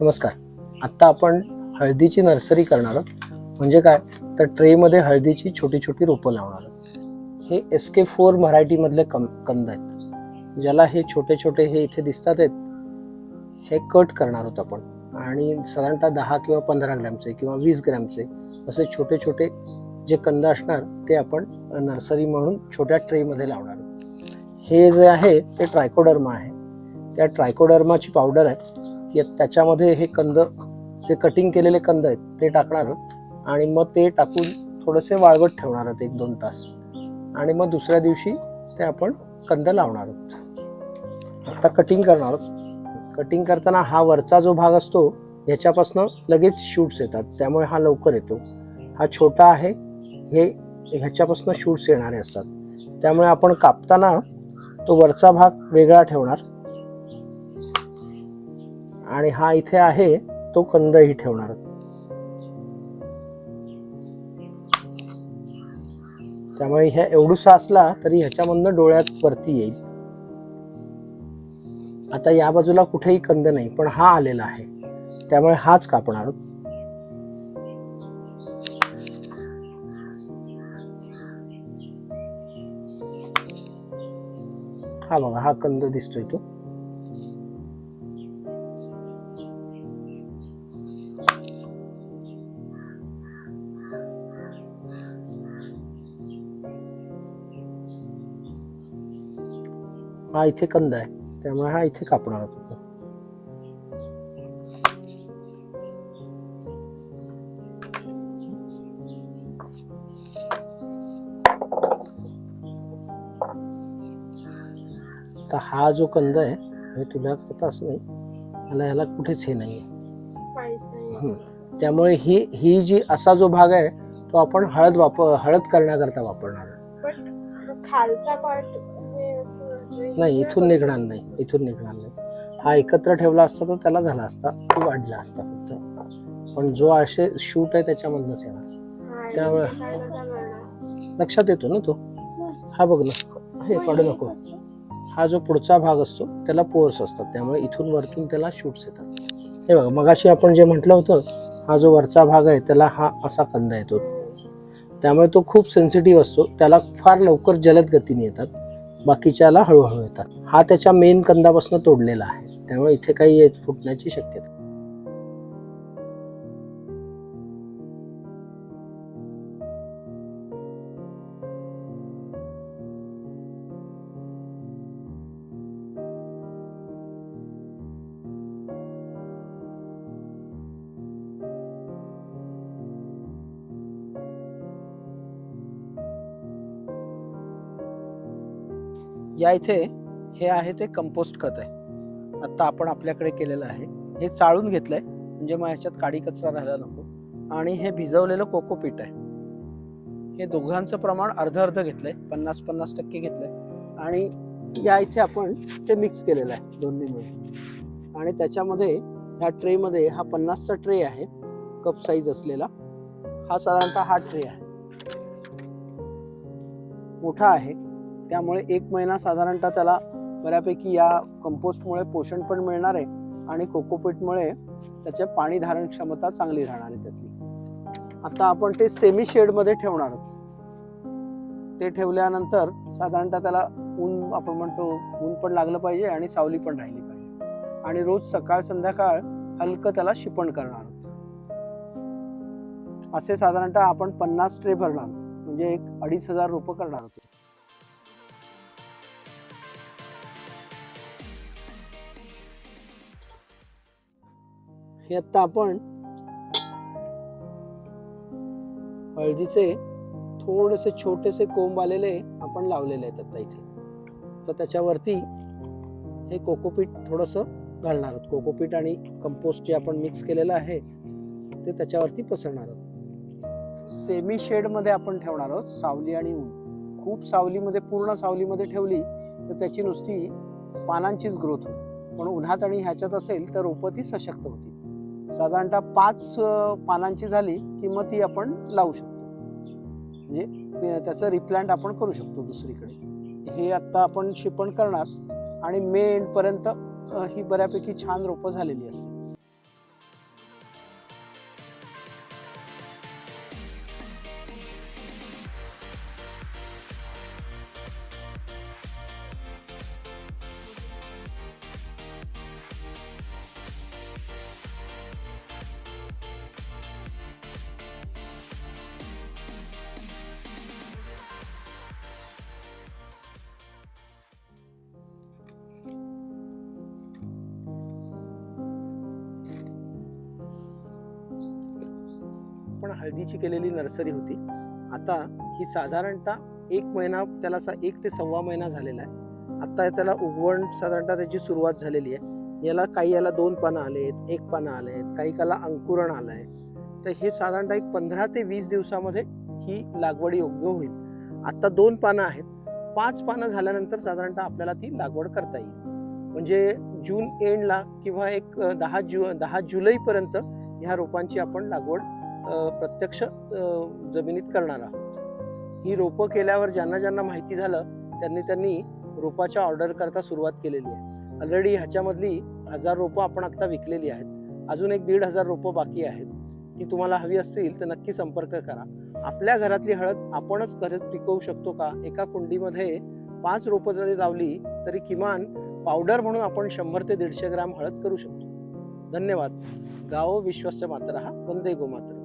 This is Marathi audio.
नमस्कार. आत्ता आपण हळदीची नर्सरी करणार आहोत. म्हणजे काय? तर ट्रेमध्ये हळदीची छोटी छोटी रोपं लावणार आहोत. हे एस के फोर मराठीमधले कं कंद आहेत. ज्याला हे छोटे छोटे हे इथे दिसतात आहेत. हे कट करणार आहोत आपण. आणि साधारणतः दहा किंवा पंधरा ग्रॅमचे किंवा वीस ग्रॅमचे असे छोटे छोटे जे कंद असणार ते आपण नर्सरी म्हणून छोट्या ट्रेमध्ये लावणार आहोत. हे जे आहे ते ट्रायकोडर्मा आहे. त्या ट्रायकोडर्माची पावडर आहे. की त्याच्यामध्ये हे कंद जे कटिंग केलेले कंद आहेत ते टाकणार आणि मग ते टाकून थोडेसे वाळवत ठेवणार आहोत एक दोन तास. आणि मग दुसऱ्या दिवशी ते आपण कंद लावणार आहोत. आता कटिंग करणार आहोत. कटिंग करताना हा वरचा जो भाग असतो ह्याच्यापासून लगेच शूट्स येतात. त्यामुळे हा लवकर येतो. हा छोटा आहे हे ह्याच्यापासून शूट्स येणारे असतात. त्यामुळे आपण कापताना तो वरचा भाग वेगळा ठेवणार. आणि हा इथे आहे तो कंदही ठेवणार. त्यामुळे ह्या एवढूसा असला तरी ह्याच्यामधनं डोळ्यात परती येईल. आता या बाजूला कुठेही कंद नाही पण हा आलेला आहे. त्यामुळे हाच कापणार. आहोत. हा बघा हा कंद दिसतोय तो. हा इथे कंद आहे. त्यामुळे हा इथे कापणार होतो तर हा जो कंद आहे हे तुला असं नाही. मला ह्याला कुठेच हे नाही. त्यामुळे ही ही जी असा जो भाग आहे तो आपण हळद वापर हळद करण्याकरता वापरणार खालचा पार्ट नाही इथून निघणार नाही इथून निघणार नाही. हा एकत्र ठेवला असता तर त्याला झाला असता तो वाढला असता फक्त. पण जो असे शूट आहे त्याच्यामधनच येणार. त्यामुळे- लक्षात येतो ना तो? हा बघ ना हे काढू नको. हा जो पुढचा भाग असतो त्याला पोर्स असतात. त्यामुळे इथून वरतून त्याला शूट्स येतात. हे बघा मगाशी आपण जे म्हटलं होतं हा जो वरचा भाग आहे त्याला हा असा कंदा येतो. त्यामुळे तो खूप सेन्सिटिव्ह असतो. त्याला फार लवकर जलद गतीने येतात. बाकीच्याला हळूहळू येतात. हा त्याच्या मेन कंदापासून तोडलेला आहे. त्यामुळे इथे काही फुटण्याची शक्यता. या इथे हे आहे ते कंपोस्ट खत आहे. आता आपण आपल्याकडे केलेलं आहे. हे चाळून घेतलंय. म्हणजे मग ह्याच्यात काडी कचरा राहायला नको. आणि हे भिजवलेलं कोकोपीट आहे. हे दोघांचं प्रमाण अर्ध अर्ध घेतलंय. पन्नास पन्नास टक्के घेतलंय. आणि या इथे आपण ते मिक्स केलेलं आहे. दोन्ही मिळून. आणि त्याच्यामध्ये ह्या ट्रेमध्ये हा पन्नासचा ट्रे आहे. कप साईज असलेला. हा साधारणतः हा ट्रे आहे. मोठा आहे. त्यामुळे एक महिना साधारणतः त्याला बऱ्यापैकी या कंपोस्टमुळे पोषण पण मिळणार आहे आणि कोकोपीटमुळे त्याचे पाणी धारण क्षमता चांगली राहणार आहे त्यातली. आता आपण ते सेमी शेडमध्ये ठेवणार आहोत. ते ठेवल्यानंतर साधारणतः त्याला ऊन आपण म्हणतो ऊन पण लागलं पाहिजे आणि सावली पण राहिली पाहिजे. आणि रोज सकाळ संध्याकाळ हलकं त्याला शिपण करणार आहोत. असे साधारणतः आपण पन्नास ट्रे भरणार म्हणजे एक अडीच हजार रुपये करणार होतो हे आता आपण हळदीचे थोडेसे छोटेसे कोंब आलेले आपण लावलेले आहेत आता इथे. तर त्याच्यावरती हे कोकोपीट थोडंसं घालणार आहोत. कोकोपीट आणि कंपोस्ट जे आपण मिक्स केलेलं आहे ते त्याच्यावरती पसरणार आहोत. सेमी शेडमध्ये आपण ठेवणार आहोत सावली आणि ऊन. खूप सावलीमध्ये पूर्ण सावलीमध्ये ठेवली तर त्याची नुसती पानांचीच ग्रोथ होईल. पण उन्हात आणि ह्याच्यात असेल तर रोपं ती सशक्त होती साधारणतः पाच पानांची झाली की मग ती आपण लावू शकतो. म्हणजे त्याचं रिप्लांट आपण करू शकतो दुसरीकडे. हे आत्ता आपण शिपण करणार आणि मे एंडपर्यंत ही बऱ्यापैकी छान रोपं झालेली असतात आपण हळदीची केलेली नर्सरी होती. आता ही साधारणतः एक महिना त्याला असा एक ते सव्वा महिना झालेला आहे. आता त्याला उगवण साधारणतः त्याची सुरुवात झालेली आहे. याला काही याला दोन पानं आले आहेत एक पानं आले आहेत काही काला अंकुरण आलं आहे. तर हे साधारणतः एक पंधरा ते वीस दिवसामध्ये ही लागवड योग्य होईल. आत्ता दोन पानं आहेत. पाच पानं झाल्यानंतर साधारणतः आपल्याला ती लागवड करता येईल. म्हणजे जून एंडला किंवा एक दहा जु दहा जुलैपर्यंत ह्या रोपांची आपण लागवड प्रत्यक्ष जमिनीत करणार. आहोत ही रोपं केल्यावर ज्यांना ज्यांना माहिती झालं त्यांनी त्यांनी रोपाच्या ऑर्डर करता सुरुवात केलेली आहे. ऑलरेडी ह्याच्यामधली हजार रोपं आपण आत्ता विकलेली आहेत. अजून एक दीड हजार रोपं बाकी आहेत. ती तुम्हाला हवी असतील तर नक्की संपर्क करा. आपल्या घरातली हळद आपणच घरात पिकवू शकतो का? एका कुंडीमध्ये पाच रोपं जरी लावली तरी किमान पावडर म्हणून आपण शंभर ते दीडशे ग्राम हळद करू शकतो. धन्यवाद. गावो विश्वस्य मातरहा वंदे गोमात्र